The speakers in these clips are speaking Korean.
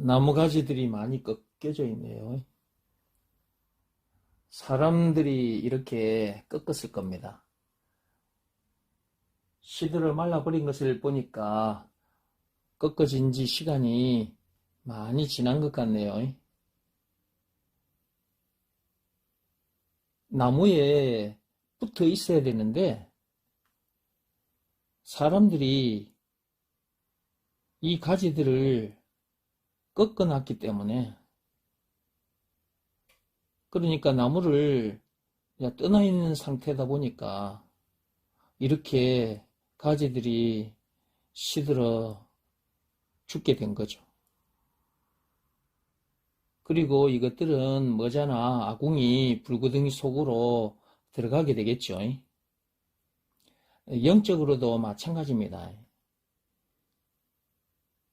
나무 가지들이 많이 꺾여져 있네요. 사람들이 이렇게 꺾었을 겁니다. 시들어 말라버린 것을 보니까 꺾어진 지 시간이 많이 지난 것 같네요. 나무에 붙어 있어야 되는데 사람들이 이 가지들을 꺾어놨기 때문에 그러니까 나무를 떠나 있는 상태다 보니까 이렇게 가지들이 시들어 죽게 된 거죠. 그리고 이것들은 머자나 아궁이 불구덩이 속으로 들어가게 되겠죠. 영적으로도 마찬가지입니다.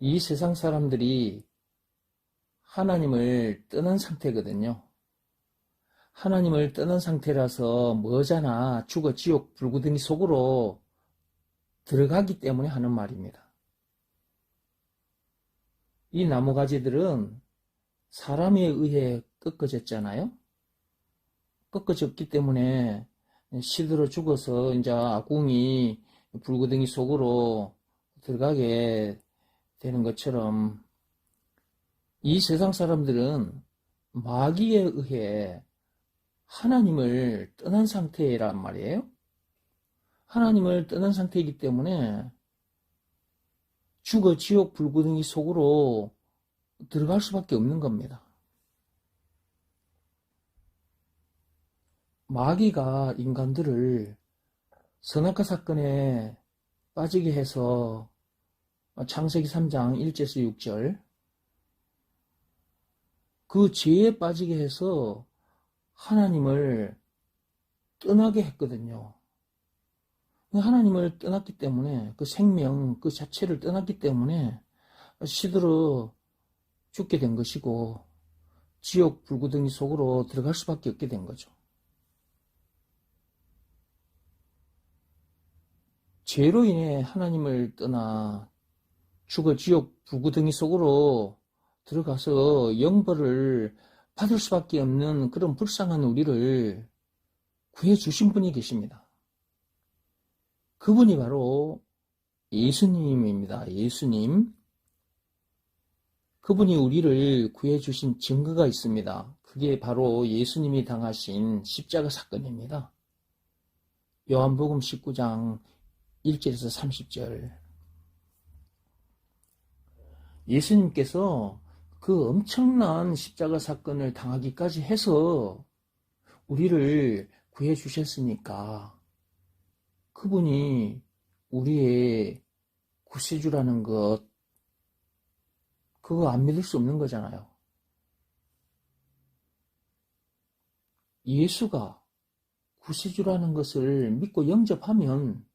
이 세상 사람들이 하나님을 떠난 상태거든요. 하나님을 떠난 상태라서 머자나 죽어 지옥 불구덩이 속으로 들어가기 때문에 하는 말입니다. 이 나무 가지들은 사람에 의해 꺾어졌잖아요. 꺾어졌기 때문에 시들어 죽어서 이제 아궁이 불구덩이 속으로 들어가게 되는 것처럼 이 세상 사람들은 마귀에 의해 하나님을 떠난 상태란 말이에요. 하나님을 떠난 상태이기 때문에 죽어 지옥 불구덩이 속으로 들어갈 수밖에 없는 겁니다. 마귀가 인간들을 선악과 사건에 빠지게 해서 창세기 3장 1절에서 6절 그 죄에 빠지게 해서 하나님을 떠나게 했거든요. 하나님을 떠났기 때문에 그 생명 그 자체를 떠났기 때문에 시들어 죽게 된 것이고 지옥 불구덩이 속으로 들어갈 수밖에 없게 된 거죠. 죄로 인해 하나님을 떠나 죽어 지옥 불구덩이 속으로 들어가서 영벌을 받을 수밖에 없는 그런 불쌍한 우리를 구해 주신 분이 계십니다. 그분이 바로 예수님입니다. 예수님. 그분이 우리를 구해 주신 증거가 있습니다. 그게 바로 예수님이 당하신 십자가 사건입니다. 요한복음 19장 1절에서 30절. 예수님께서 그 엄청난 십자가 사건을 당하기까지 해서 우리를 구해 주셨으니까 그분이 우리의 구세주라는 것 그거 안 믿을 수 없는 거잖아요. 예수가 구세주라는 것을 믿고 영접하면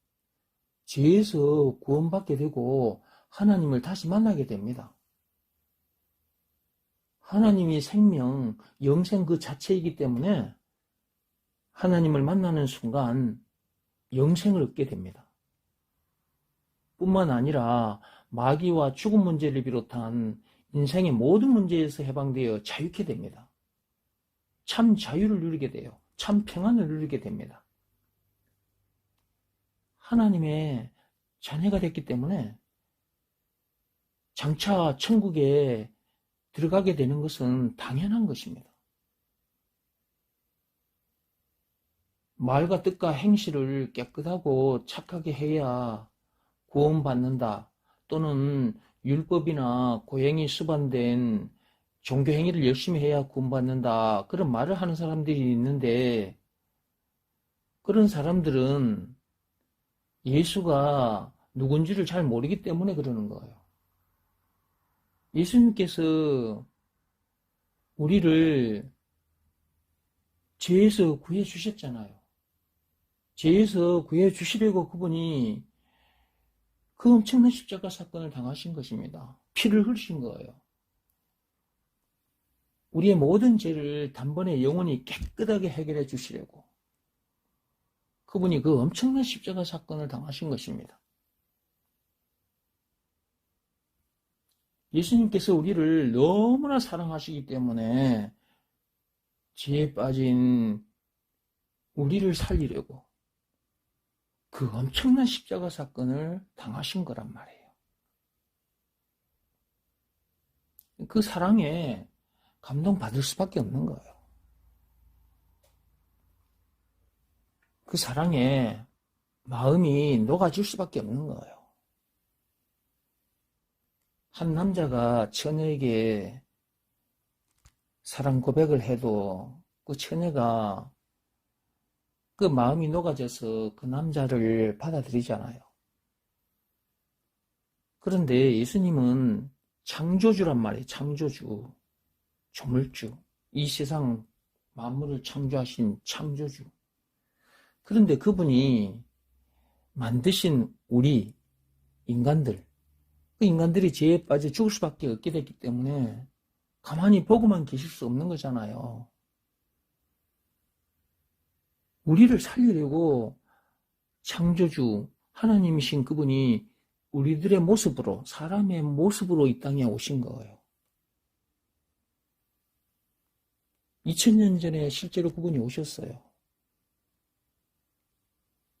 죄에서 구원받게 되고 하나님을 다시 만나게 됩니다. 하나님이 생명, 영생 그 자체이기 때문에 하나님을 만나는 순간 영생을 얻게 됩니다. 뿐만 아니라 마귀와 죽음 문제를 비롯한 인생의 모든 문제에서 해방되어 자유케 됩니다. 참 자유를 누리게 돼요. 참 평안을 누리게 됩니다. 하나님의 자녀가 됐기 때문에 장차 천국에 들어가게 되는 것은 당연한 것입니다. 말과 뜻과 행실을 깨끗하고 착하게 해야 구원받는다. 또는 율법이나 고행이 수반된 종교행위를 열심히 해야 구원받는다. 그런 말을 하는 사람들이 있는데, 그런 사람들은 예수가 누군지를 잘 모르기 때문에 그러는 거예요. 예수님께서 우리를 죄에서 구해 주셨잖아요. 죄에서 구해 주시려고 그분이 그 엄청난 십자가 사건을 당하신 것입니다. 피를 흘리신 거예요. 우리의 모든 죄를 단번에 영원히 깨끗하게 해결해 주시려고 그분이 그 엄청난 십자가 사건을 당하신 것입니다. 예수님께서 우리를 너무나 사랑하시기 때문에 지에 빠진 우리를 살리려고 그 엄청난 십자가 사건을 당하신 거란 말이에요. 그 사랑에 감동받을 수밖에 없는 거예요. 그 사랑에 마음이 녹아질 수밖에 없는 거예요. 한 남자가 처녀에게 사랑 고백을 해도 그 처녀가 그 마음이 녹아져서 그 남자를 받아들이잖아요. 그런데 예수님은 창조주란 말이에요. 창조주, 조물주, 이 세상 만물을 창조하신 창조주. 그런데 그분이 만드신 우리 인간들, 그 인간들이 죄에 빠져 죽을 수밖에 없게 됐기 때문에 가만히 보고만 계실 수 없는 거잖아요. 우리를 살리려고 창조주 하나님이신 그분이 우리들의 모습으로 사람의 모습으로 이 땅에 오신 거예요. 2000년 전에 실제로 그분이 오셨어요.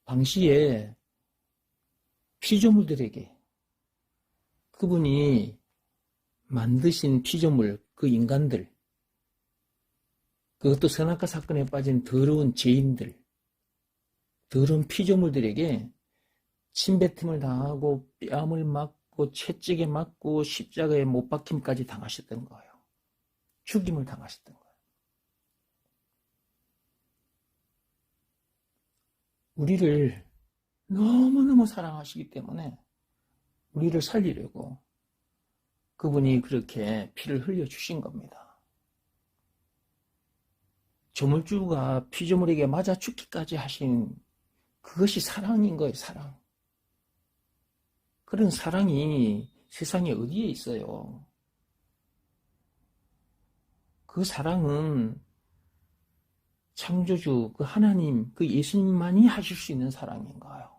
당시에 피조물들에게 그분이 만드신 피조물, 그 인간들, 그것도 선악과 사건에 빠진 더러운 죄인들, 더러운 피조물들에게 침뱉음을 당하고 뺨을 맞고 채찍에 맞고 십자가에 못 박힘까지 당하셨던 거예요. 죽임을 당하셨던 거예요. 우리를 너무너무 사랑하시기 때문에 우리를 살리려고 그분이 그렇게 피를 흘려주신 겁니다. 조물주가 피조물에게 맞아 죽기까지 하신 그것이 사랑인 거예요, 사랑. 그런 사랑이 세상에 어디에 있어요? 그 사랑은 창조주, 그 하나님, 그 예수님만이 하실 수 있는 사랑인가요?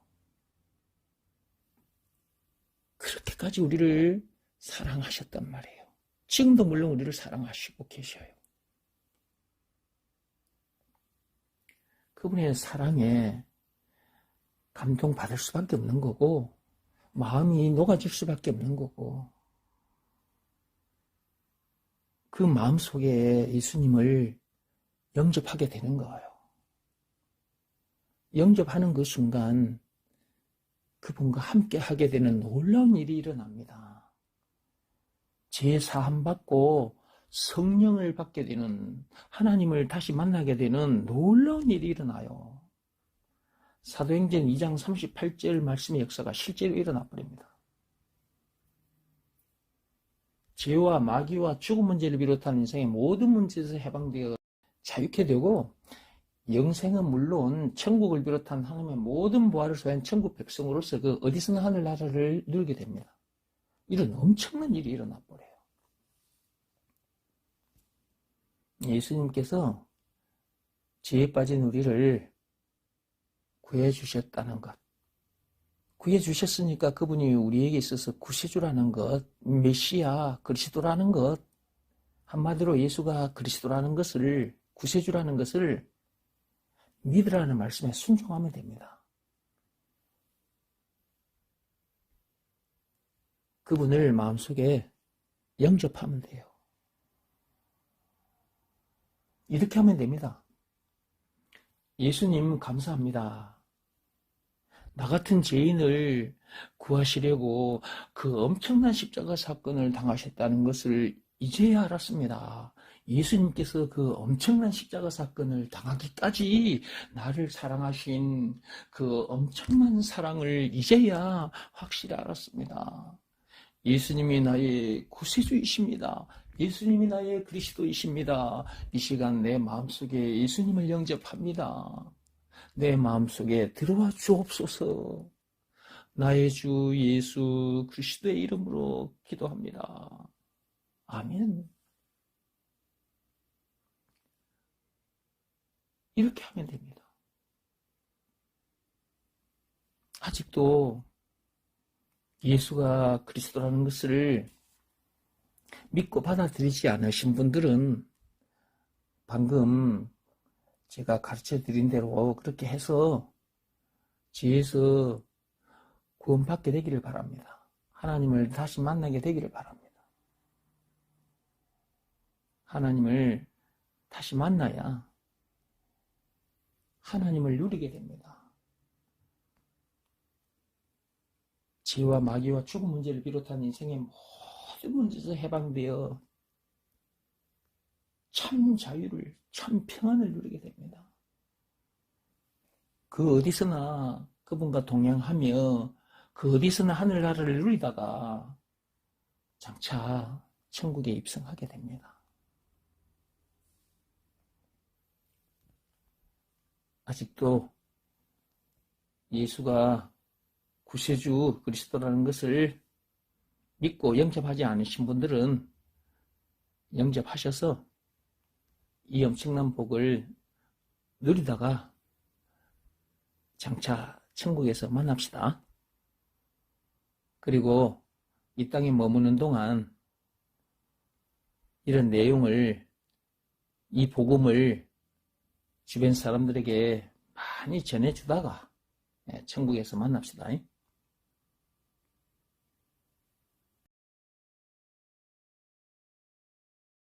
그렇게까지 우리를 사랑하셨단 말이에요. 지금도 물론 우리를 사랑하시고 계셔요. 그분의 사랑에 감동받을 수밖에 없는 거고, 마음이 녹아질 수밖에 없는 거고, 그 마음 속에 예수님을 영접하게 되는 거예요. 영접하는 그 순간 그분과 함께 하게 되는 놀라운 일이 일어납니다. 죄 사함 받고 성령을 받게 되는 하나님을 다시 만나게 되는 놀라운 일이 일어나요. 사도행전 2장 38절 말씀의 역사가 실제로 일어나 버립니다. 죄와 마귀와 죽음 문제를 비롯한 인생의 모든 문제에서 해방되어 자유케 되고 영생은 물론 천국을 비롯한 하나님의 모든 부활을 소유한 천국 백성으로서 그 어디서나 하늘나라를 누리게 됩니다. 이런 엄청난 일이 일어나 버려요. 예수님께서 죄에 빠진 우리를 구해 주셨다는 것. 구해 주셨으니까 그분이 우리에게 있어서 구세주라는 것, 메시아, 그리스도라는 것, 한마디로 예수가 그리스도라는 것을, 구세주라는 것을 믿으라는 말씀에 순종하면 됩니다. 그분을 마음속에 영접하면 돼요. 이렇게 하면 됩니다. 예수님 감사합니다. 나 같은 죄인을 구하시려고 그 엄청난 십자가 사건을 당하셨다는 것을 이제야 알았습니다. 예수님께서 그 엄청난 십자가 사건을 당하기까지 나를 사랑하신 그 엄청난 사랑을 이제야 확실히 알았습니다. 예수님이 나의 구세주이십니다. 예수님이 나의 그리스도이십니다. 이 시간 내 마음속에 예수님을 영접합니다. 내 마음속에 들어와 주옵소서. 나의 주 예수 그리스도의 이름으로 기도합니다. 아멘. 이렇게 하면 됩니다. 아직도 예수가 그리스도라는 것을 믿고 받아들이지 않으신 분들은 방금 제가 가르쳐 드린 대로 그렇게 해서 지에서 구원받게 되기를 바랍니다. 하나님을 다시 만나게 되기를 바랍니다. 하나님을 다시 만나야 하나님을 누리게 됩니다. 죄와 마귀와 죽음 문제를 비롯한 인생의 모든 문제에서 해방되어 참 자유를, 참 평안을 누리게 됩니다. 그 어디서나 그분과 동행하며 그 어디서나 하늘나라를 누리다가 장차 천국에 입성하게 됩니다. 아직도 예수가 구세주 그리스도라는 것을 믿고 영접하지 않으신 분들은 영접하셔서 이 엄청난 복을 누리다가 장차 천국에서 만납시다. 그리고 이 땅에 머무는 동안 이런 내용을 이 복음을 주변 사람들에게 많이 전해주다가 예, 천국에서 만납시다.